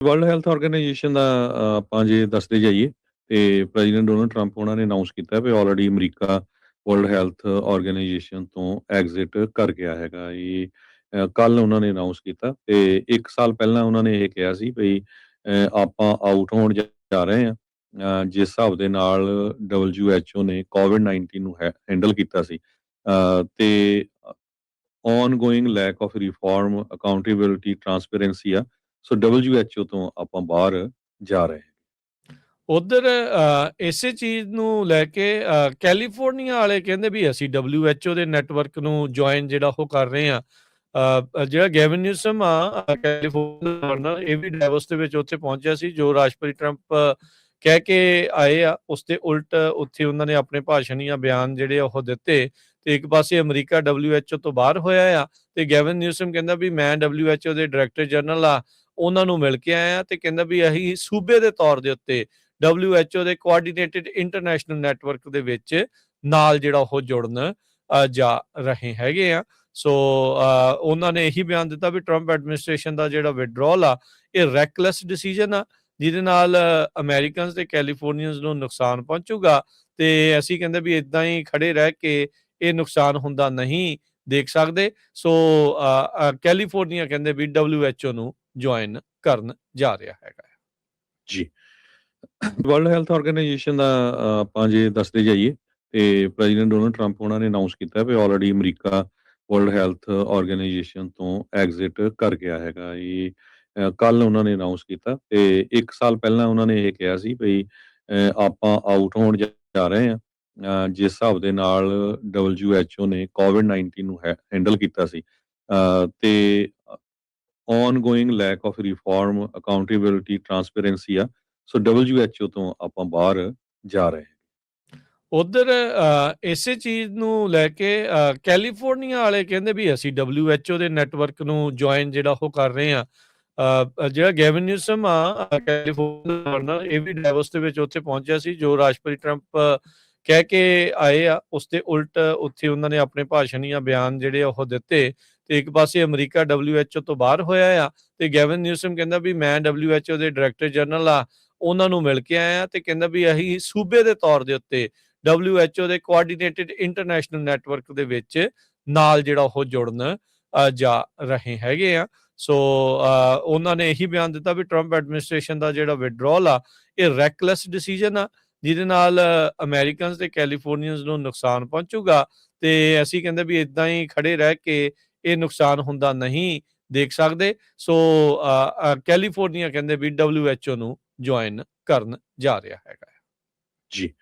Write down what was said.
World health organisation ਦਾ ਆਪਾਂ ਜੇ ਦੱਸਦੇ ਜਾਈਏ ਤੇ ਪ੍ਰੈਜ਼ੀਡੈਂਟ ਡੋਨਲਡ ਟਰੰਪ ਉਹਨਾਂ ਨੇ ਅਨਾਉਂਸ ਕੀਤਾ ਵੀ already America world health organization ਤੋਂ ਐਗਜ਼ਿਟ ਕਰ ਗਿਆ ਹੈਗਾ। ਇਹ ਕੱਲ ਉਹਨਾਂ ਨੇ ਅਨਾਉਂਸ ਕੀਤਾ ਤੇ 1 ਸਾਲ ਪਹਿਲਾਂ ਉਹਨਾਂ ਨੇ ਇਹ ਕਿਹਾ ਸੀ ਵੀ ਆਪਾਂ ਆਊਟ ਹੋਣ ਜਾ ਰਹੇ ਹਾਂ। ਜਿਸ ਹਿਸਾਬ ਦੇ ਨਾਲ WHO ਨੇ ਕੋਵਿਡ-19 ਨੂੰ ਹੈਂਡਲ ਕੀਤਾ ਸੀ। ਅ, ਤੇ ongoing lack of reform accountability transparency ਆ। ਸੋ WHO ਤੋਂ ਆਪਾਂ ਬਾਹਰ ਜਾ ਰਹੇ ਹਾਂ। ਉਧਰ ਇਸੇ ਚੀਜ਼ ਨੂੰ ਲੈ ਕੇ ਕੈਲੀਫੋਰਨੀਆ ਵਾਲੇ ਕਹਿੰਦੇ ਵੀ ਅਸੀਂ WHO ਦੇ ਨੈਟਵਰਕ ਨੂੰ ਜੁਆਇਨ ਜਿਹੜਾ ਉਹ ਕਰ ਰਹੇ ਆ ਜਿਹੜਾ ਗੈਵਨ ਨਿਊਸਮ ਆ ਕੈਲੀਫੋਰਨੀਆ ਗਵਰਨਰ ਇਹ ਵੀ ਡੈਵੋਸ ਦੇ ਵਿੱਚ ਉੱਥੇ ਪਹੁੰਚਿਆ ਸੀ, ਜੋ ਰਾਸ਼ਟਰਪਤੀ ਟਰੰਪ ਕਹਿ ਕੇ ਆਏ ਆ, ਉਸ ਦੇ ਉਲਟ ਉੱਥੇ ਉਹਨਾਂ ਨੇ ਆਪਣੇ ਭਾਸ਼ਣ ਜਾਂ ਬਿਆਨ ਜਿਹੜੇ ਆ ਉਹ ਦਿੱਤੇ ਤੇ ਇੱਕ ਪਾਸੇ ਅਮਰੀਕਾ WHO ਤੋਂ ਬਾਹਰ ਹੋਇਆ ਆ ਤੇ ਗੈਵਨ ਨਿਊਸਮ ਕਹਿੰਦਾ ਵੀ ਮੈਂ WHO ਦੇ ਡਾਇਰੈਕਟਰ ਜਨਰਲ ਆ, ਉਹਨਾਂ ਨੂੰ ਮਿਲ ਕੇ ਆਇਆ ਤੇ ਕਹਿੰਦਾ ਵੀ ਅਸੀਂ ਸੂਬੇ ਦੇ ਤੌਰ ਦੇ ਉੱਤੇ WHO ਦੇ ਕੋਆਰਡੀਨੇਟਿਡ ਇੰਟਰਨੈਸ਼ਨਲ ਨੈਟਵਰਕ ਦੇ ਵਿੱਚ ਨਾਲ ਜਿਹੜਾ ਉਹ ਜੁੜਨ ਜਾ ਰਹੇ ਹੈਗੇ ਆ। ਸੋ ਉਹਨਾਂ ਨੇ ਇਹੀ ਬਿਆਨ ਦਿੱਤਾ ਵੀ ਟਰੰਪ ਐਡਮਿਨਿਸਟ੍ਰੇਸ਼ਨ ਦਾ ਜਿਹੜਾ ਵਿਡਰਾਅਲ ਆ, ਇਹ ਰੈਕਲੈਸ ਡਿਸੀਜਨ ਆ ਜਿਹਦੇ ਨਾਲ ਅਮਰੀਕਨਸ ਤੇ ਕੈਲੀਫੋਰਨੀਅਨਸ ਨੂੰ ਨੁਕਸਾਨ ਪਹੁੰਚੂਗਾ ਤੇ ਅਸੀਂ ਕਹਿੰਦੇ ਵੀ ਇਦਾਂ ਹੀ ਖੜੇ ਰਹਿ ਕੇ ਇਹ ਨੁਕਸਾਨ ਹੁੰਦਾ ਨਹੀਂ ਦੇਖ ਸਕਦੇ। ਸੋ ਕੈਲੀਫੋਰਨੀਆ ਕਹਿੰਦੇ ਵੀ WHO ਨੂੰ ਜੁਆਇਨ ਕਰਨ ਜਾ ਰਿਹਾ ਹੈਗਾ ਜੀ। ਵਰਲਡ ਹੈਲਥ ਆਰਗੇਨਾਈਜੇਸ਼ਨ ਦਾ ਆਪਾਂ ਜੇ ਦੱਸਦੇ ਜਾਈਏ ਤੇ ਪ੍ਰੈਜ਼ੀਡੈਂਟ ਡੋਨਲਡ ਟਰੰਪ ਉਹਨਾਂ ਨੇ ਅਨਾਉਂਸ ਕੀਤਾ ਵੀ already America world health organization ਤੋਂ ਐਗਜ਼ਿਟ ਕਰ ਗਿਆ ਹੈਗਾ। ਇਹ ਕੱਲ ਉਹਨਾਂ ਨੇ ਅਨਾਉਂਸ ਕੀਤਾ ਤੇ 1 ਸਾਲ ਪਹਿਲਾਂ ਉਹਨਾਂ ਨੇ ਇਹ ਕਿਹਾ ਸੀ ਵੀ ਆਪਾਂ ਆਊਟ ਹੋਣ ਜਾ ਰਹੇ ਹਾਂ। ਜਿਸ ਹਿਸਾਬ ਦੇ ਨਾਲ WHO ਨੇ ਕੋਵਿਡ-19 ਨੂੰ ਹੈਂਡਲ ਕੀਤਾ ਸੀ। ਤੇ ongoing lack of reform accountability transparency ਆ। ਸੋ WHO ਤੋਂ ਆਪਾਂ ਬਾਹਰ ਜਾ ਰਹੇ ਹਾਂ। ਉਧਰ ਇਸੇ ਚੀਜ਼ ਨੂੰ ਲੈ ਕੇ ਕੈਲੀਫੋਰਨੀਆ ਵਾਲੇ ਕਹਿੰਦੇ ਵੀ ਅਸੀਂ WHO ਦੇ ਨੈਟਵਰਕ ਨੂੰ ਜੁਆਇਨ ਜਿਹੜਾ ਉਹ ਕਰ ਰਹੇ ਆ ਜਿਹੜਾ ਗੈਵਨ ਨਿਊਸਮ ਆ ਕੈਲੀਫੋਰਨੀਆ ਗਵਰਨਰ ਇਹ ਵੀ ਡੈਵੋਸ ਦੇ ਵਿੱਚ ਉੱਥੇ ਪਹੁੰਚਿਆ ਸੀ, ਜੋ ਰਾਸ਼ਟਰਪਤੀ ਟਰੰਪ ਕਹਿ ਕੇ ਆਏ ਆ, ਉਸ ਦੇ ਉਲਟ ਉੱਥੇ ਉਹਨਾਂ ਨੇ ਆਪਣੇ ਭਾਸ਼ਣ ਜਾਂ ਬਿਆਨ ਜਿਹੜੇ ਆ ਉਹ ਦਿੱਤੇ ਤੇ ਇੱਕ ਪਾਸੇ ਅਮਰੀਕਾ WHO ਤੋਂ ਬਾਹਰ ਹੋਇਆ ਆ ਤੇ ਗੈਵਨ ਨਿਊਸਮ ਕਹਿੰਦਾ ਵੀ ਮੈਂ WHO ਦੇ ਡਾਇਰੈਕਟਰ ਜਨਰਲ ਆ, ਉਹਨਾਂ ਨੂੰ ਮਿਲ ਕੇ ਆਇਆ ਤੇ ਕਹਿੰਦਾ ਵੀ ਅਸੀਂ ਸੂਬੇ ਦੇ ਤੌਰ ਦੇ ਉੱਤੇ WHO ਦੇ ਕੋਆਰਡੀਨੇਟਿਡ ਇੰਟਰਨੈਸ਼ਨਲ ਨੈਟਵਰਕ ਦੇ ਵਿੱਚ ਨਾਲ ਜਿਹੜਾ ਉਹ ਜੁੜਨ ਜਾ ਰਹੇ ਹੈਗੇ ਆ। ਸੋ ਉਹਨਾਂ ਨੇ ਇਹੀ ਬਿਆਨ ਦਿੱਤਾ ਵੀ ਟਰੰਪ ਐਡਮਿਨਿਸਟ੍ਰੇਸ਼ਨ ਦਾ ਜਿਹੜਾ ਵਿਡਰਾਅਲ ਆ, ਇਹ ਰੈਕਲੈਸ ਡਿਸੀਜਨ ਆ, ਜਿਹਦੇ ਨਾਲ ਅਮਰੀਕਨਸ ਤੇ ਕੈਲੀਫੋਰਨੀਅਨਸ ਨੂੰ ਨੁਕਸਾਨ ਪਹੁੰਚੂਗਾ। ਤੇ ਅਸੀਂ ਕਹਿੰਦੇ ਵੀ ਇਦਾਂ ਹੀ ਖੜੇ ਰਹਿ ਕੇ ਇਹ ਨੁਕਸਾਨ ਹੁੰਦਾ ਨਹੀਂ ਦੇਖ ਸਕਦੇ। ਸੋ ਕੈਲੀਫੋਰਨੀਆ ਕਹਿੰਦੇ ਵੀ WHO ਨੂੰ ਜੁਆਇਨ ਕਰਨ ਜਾ ਰਿਹਾ ਹੈਗਾ। ਜੀ।